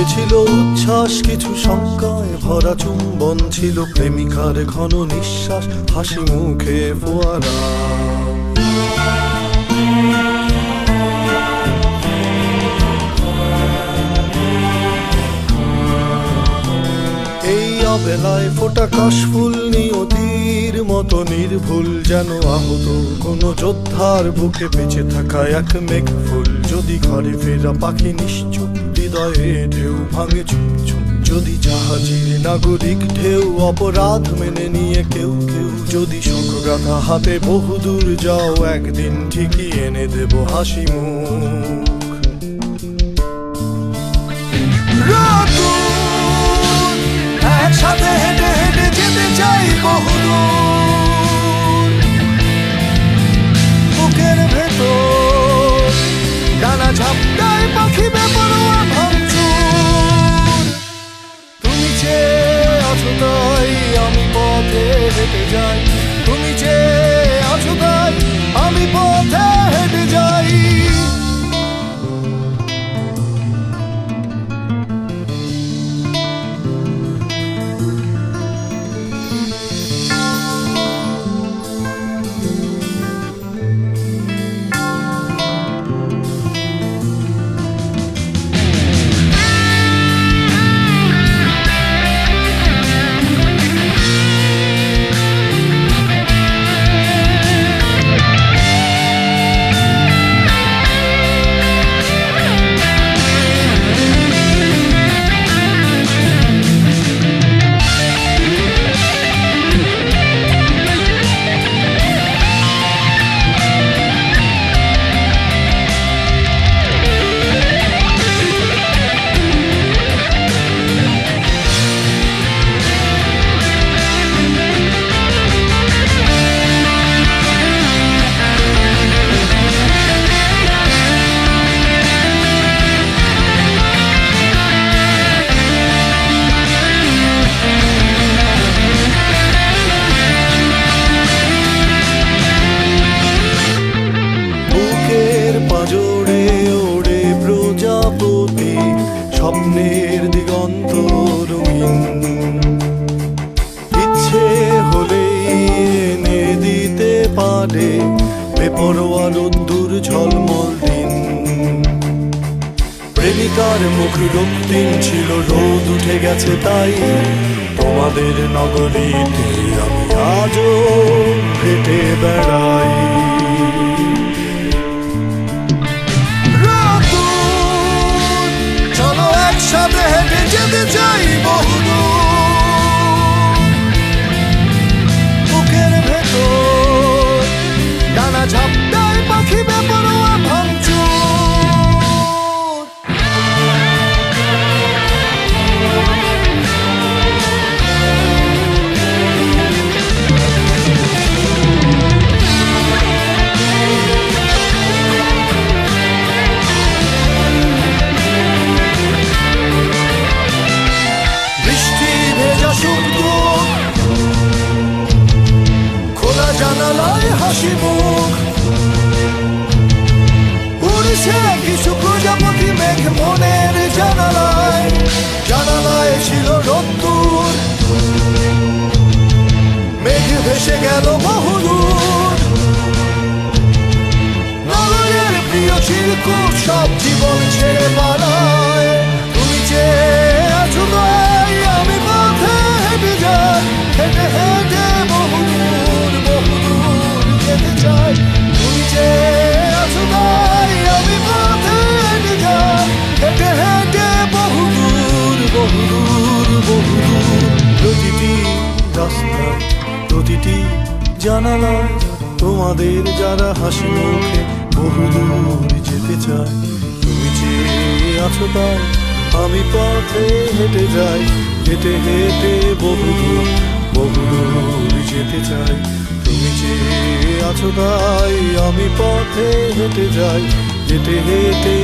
কবে ছিল উচ্ছ্বাস, কিছু শঙ্কায় ভরা চুম্বন ছিল প্রেমিকার ঘন নিঃশ্বাস, হাসি মুখে ফোয়ারা। এই অবেলায় ফোটা কাশফুল নিয়তির মতো নির্ভুল যেন আহত কোনো যোদ্ধার বুকে বেঁচে থাকা এক মেঘ ফুল যদি ঘরে ফেরা পাখি নিশ্চুপ হৃদয়ে ঢেউ ভাঙে যদি জাহাজের নাগরিক ঢেউ অপরাধ মেনে নিয়ে কেউ কেউ, যদি শোকগাথা হাতে বহুদূর যাও, একদিন ঠিকই এনে দেব হাসি মুখ। হেঁটে স্বপ্নের দিগন্ত রঙিন। ইচ্ছে হলেই এনে দিতে পারে বেপরোয়া রোদ্দুর ঝলমল দিন প্রেমিকার মুখ রক্তিম ছিল, রোদ উঠে গেছে তাই। তোমাদের নগরীতে আমি আজও হেঁটে বেড়াই। যেতে চাই বহুদূর বুকের ভেতর হাসি মুখ উড়ছে কিছু প্রজাপতি মেঘ মনের জানালায়। জানালায় ছিল রত্তুর। মেঘ ভেসে গেল বহুদূর। নগরের প্রিয় চিরকুট সব জীবন ছেড়ে পালায়। রাস্তায় প্রতিটি জানালায় তোমাদের যারা হাসি মুখে বহুদূর যেতে চায়, তুমি যে আছো তাই আমি পথে হেঁটে যাই, হেঁটে হেঁটে বহুদূর বহুদূর যেতে চাই, তুমি যে আছো তাই আমি পথে হেঁটে যাই, হেঁটে হেঁটে